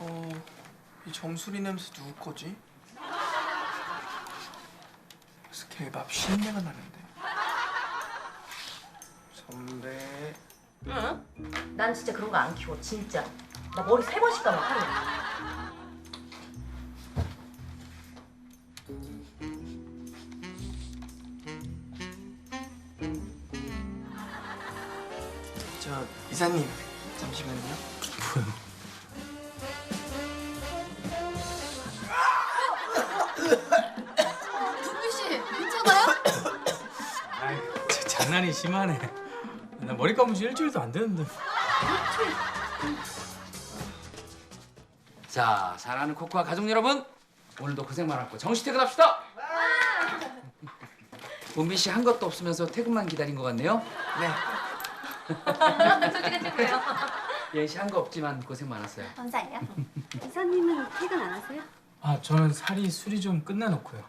어, 이 정수리 냄새 누구 거지? 무슨 개밥 신내가 나는데. 선배. 응? 난 진짜 그런 거 안 키워 진짜 나 머리 세 번씩 감아 하루에 저 이사님 잠시만요. 준비 장난이 심하네. 나 머리 감은 지 일주일도 안 됐는데. 자, 사랑하는 코코아 가족 여러분, 오늘도 고생 많았고 정시 퇴근합시다. 은비 씨한 것도 없으면서 퇴근만 기다린 것 같네요. 네. 솔직히 최고예요 예씨 한 거 없지만 고생 많았어요. 감사해요. 이사님은 퇴근 안 하세요? 아, 저는 살이 술이 좀 끝내놓고요.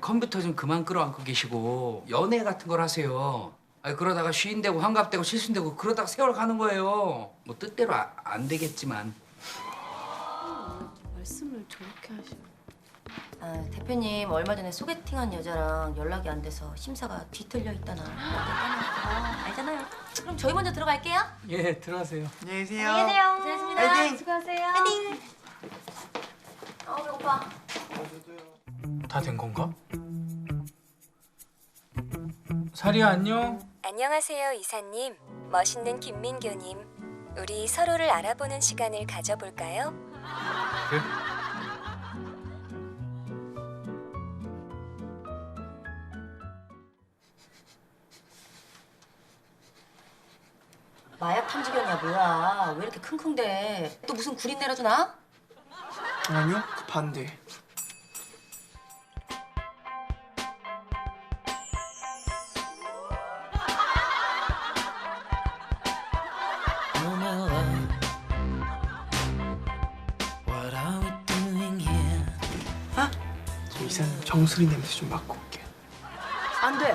컴퓨터 좀 그만 끌어안고 계시고 연애 같은 걸 하세요. 아 그러다가 쉰되고 환갑되고 실순되고 그러다가 세월 가는 거예요. 뭐 뜻대로 아- 안 되겠지만. 말씀을 저렇게 하시는 아, 대표님 얼마 전에 소개팅한 여자랑 연락이 안 돼서 심사가 뒤틀려 있다나 아, 알잖아요 그럼 저희 먼저 들어갈게요 예, 들어가세요. 안녕히 계세요. 고생하셨습니다 파이팅! 수고하세요 파이팅 아 배고파 다 된 건가? 사리야 안녕. 안녕하세요, 이사님. 멋있는 김민교님. 우리 서로를 알아보는 시간을 가져볼까요? 그래? 마약 탐지견이야 뭐야 왜 이렇게 킁킁대 또 무슨 구린 내려주나? 아니요, 그 반대. 정수리 냄새 좀 맡고 올게요. 안돼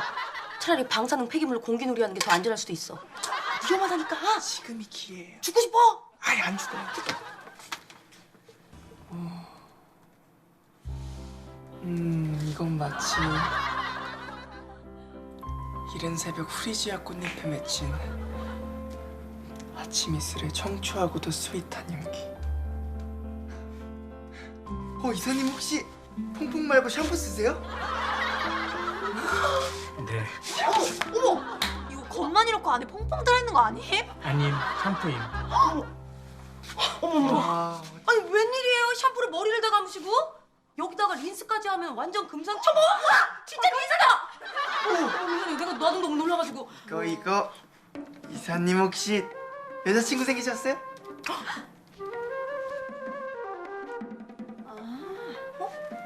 차라리 방사능 폐기물로 공기 놀이 하는 게 더 안전할 수도 있어 위험하다니까 지금이 기회예요. 죽고 싶어 아예 안 죽어요. 어... 음, 이건 마치 이른 새벽 후리지아 꽃잎에 맺힌 아침 이슬의 청초하고도 스윗한 향기. 어, 이사님 혹시 퐁퐁 말고 샴푸 쓰세요? 네. 이거 겉만 이렇고 안에 퐁퐁 들어있는 거 아니에요? 아님 샴푸임. 아, 아니 웬일이에요 샴푸를 머리를 다 감으시고 여기다가 린스까지 하면 완전 금상첨화 우와 진짜 린스다 어, 이사님 내가 나도 너무 놀라가지고 이거 이거 이사님 혹시 여자친구 생기셨어요?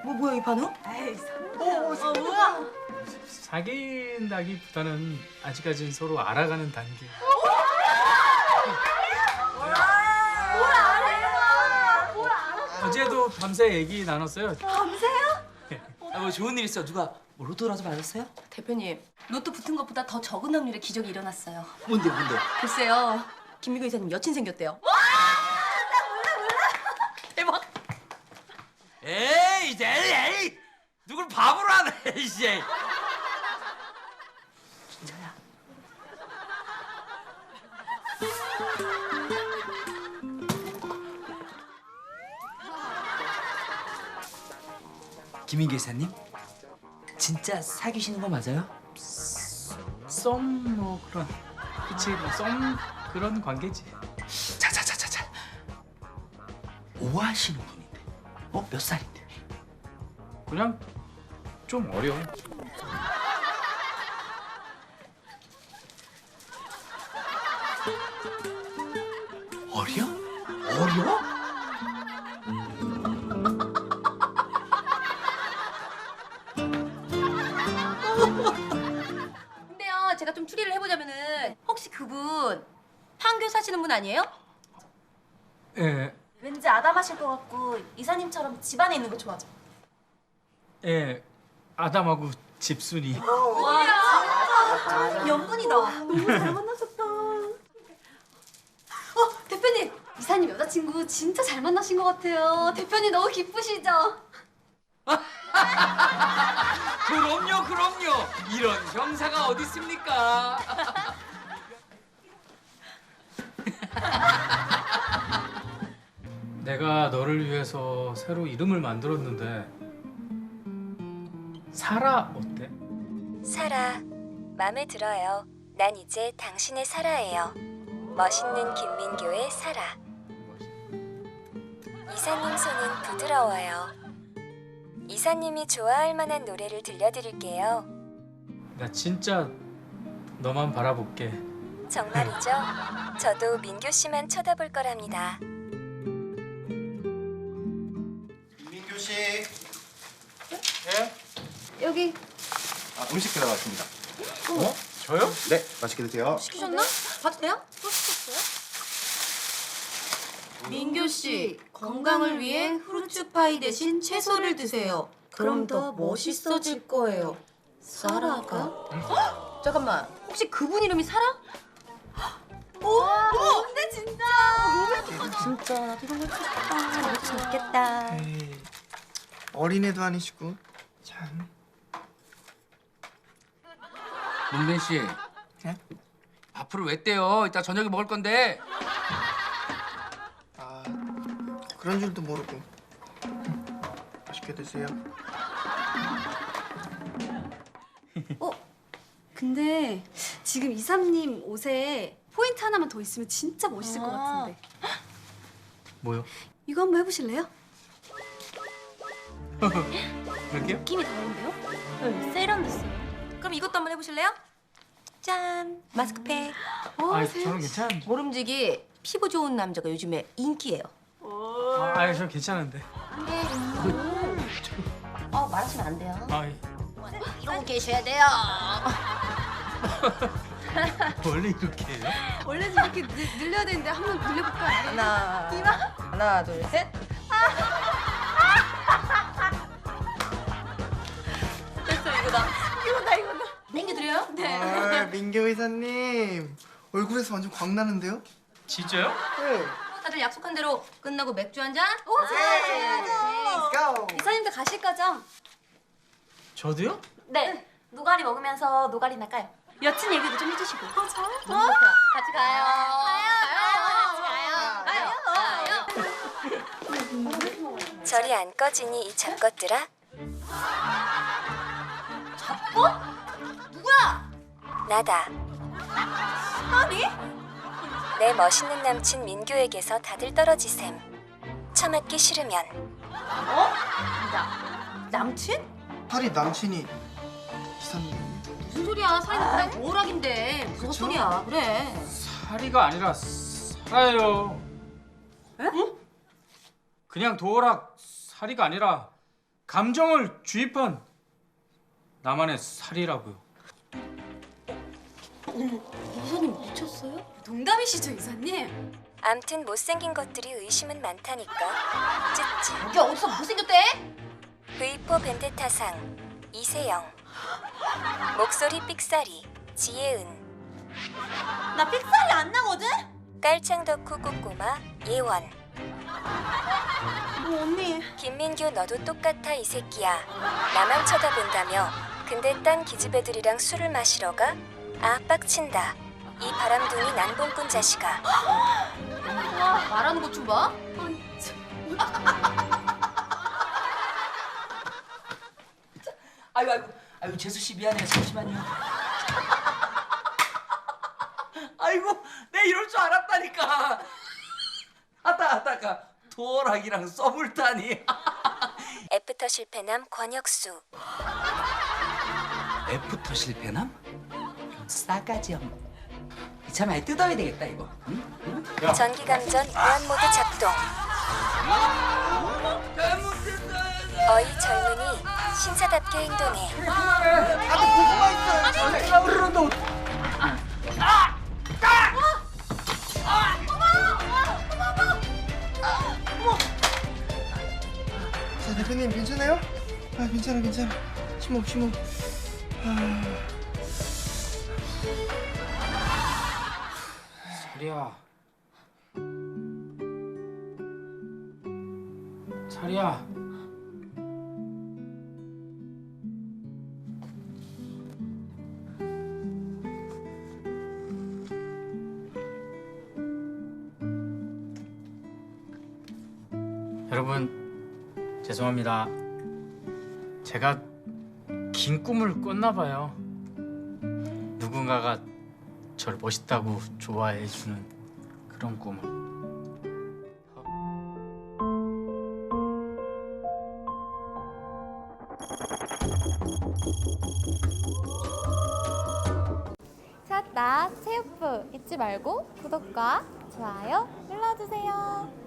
뭐 뭐야 이 반응? 에이 오, 아 뭐야? 사귄다기보다는 아직까진 서로 알아가는 단계. 어제도 밤새 얘기 나눴어요. 아, 뭐 좋은 일 있어? 누가 뭐 로또라도 맞았어요? 대표님 로또 붙은 것보다 더 적은 확률의 기적이 일어났어요. 뭔데 뭔데? 글쎄요 김미경 이사님 여친 생겼대요 대박 에이 이제 에이 누굴 바보로 하네 이제. 진짜야 김인기 이사님, 진짜 사귀시는 거 맞아요? 썸 뭐 그런 그치 뭐썸 그런 관계지. 자자자자자. 오하시는 분인데, 어 몇 살인데? 그냥 좀 어려. 어려? 어려? 근데요 제가 좀 추리를 해보자면은 혹시 그분 판교 사시는 분 아니에요? 예, 왠지 아담하실 것 같고 이사님처럼 집안에 있는 거 좋아하죠. 예. 아담하고 집순이. 연분이다. 너무 잘 만나셨다. 어 대표님 이사님 여자 남자친구 진짜 잘 만나신 것 같아요. 대표님 너무 기쁘시죠? 그럼요, 그럼요. 이런 형사가 어디 있습니까? 내가 너를 위해서 새로 이름을 만들었는데 사라 어때? 사라, 마음에 들어요. 난 이제 당신의 사라예요. 멋있는 김민교의 사라. 이사님 손은 부드러워요. 이사님이 좋아할 만한 노래를 들려드릴게요. 나 진짜 너만 바라볼게. 정말이죠? 저도 민교 씨만 쳐다볼 거랍니다. 여기 아, 음식 들어갔습니다. 저요? 네, 맛있게 드세요. 시키셨나? 봐도 돼요? 민교 씨 건강을 위해 후르츠 파이 대신 채소를 드세요. 그럼 더 멋있어질 거예요. 사라가? 잠깐만. 혹시 그분 이름이 사라? 근데 진짜 진짜 나도 이런 거 재밌겠다. 에이, 어린애도 아니시고 참. 문빈 씨. 네? 밥을 왜 떼요? 이따 저녁에 먹을 건데. 아 그런 줄도 모르고. 맛있게 드세요. 근데 지금 이삼님 옷에 포인트 하나만 더 있으면 진짜 멋있을 것 같은데. 뭐요? 이거 한번 해보실래요? 그럴게요? 느낌이 다른데요? 네, 세련됐어요. 그럼 이것도 한번 해보실래요? 짠! 마스크팩. 어, 아. 저는 괜찮은데. 모름지기 피부 좋은 남자가 요즘에 인기예요. 아, 아니, 저 괜찮은데. 어, 말하시면 안 돼요. 아, 이- 이러고 계셔야 돼요. 원래 이렇게 해요? 원래 이렇게 늘, 늘려야 되는데 한번 늘려볼까요? 하나, 하나, 둘, 셋. 남겨드려요? 네. 아 민교 의사님 얼굴에서 완전 광 나는데요? 진짜요? 네. 다들 약속한 대로 끝나고 맥주 한 잔? 오, Let's go. 이사님도 가실 거죠? 저도요? 네. 노가리 먹으면서 노가리 날까요? 여친 얘기도 좀 해주시고. 같이 가요. 가요. 가요. 가요. 절이 안 꺼지니 이 잡것들아? 나다. 아니? 내 멋있는 남친 민교에게서 다들 떨어지셈. 처맞기 싫으면 어? 나, 남친? 파리 남친이 이사님. 무슨 소리야? 살이는 그냥 도어락인데. 무슨 그쵸? 소리야? 그래. 사리가 아니라 살아요. 응? 그냥 도어락 사리가 아니라 감정을 주입한 나만의 살이라고요. 이사님 미쳤어요? 농담이시죠, 이사님? 암튼 못생긴 것들이 의심은 많다니까. 쯔쯔. 여기 어디서 못생겼대? V4 벤데타상 이세영. 목소리 삑사리 지혜은. 나 픽살이 안 나거든? 깔창 덕후 꼬꼬마 예원. 어, 언니. 김민규 너도 똑같아 이 새끼야. 나만 쳐다본다며. 근데 딴 기집애들이랑 술을 마시러 가? 아 빡친다. 이 바람둥이 난봉꾼 자식아. 와, 말하는 것 좀 봐. 아유, 아유, 아유, 재수 씨 미안해요. 잠시만요. 아이고, 내 이럴 줄 알았다니까. 하다 하다가 도어락이랑 썸을 타니. 애프터 실패남 권혁수. 애프터 실패남? 싸가지 없는. 참 아예 뜯어야 되겠다 이거. 응? 전기감전 무한모드 작동. 어이 젊은이 신사답게 행동해. 자 대표님 괜찮아요? 아 괜찮아 괜찮아. 심호흡 심호흡. 살이야. 사리야. 여러분 죄송합니다. 제가 긴 꿈을 꿨나 봐요. 누군가가 저를 멋있다고 좋아해 주는 그런 꿈을. 찾다 체육부 잊지 말고 구독과 좋아요 눌러주세요.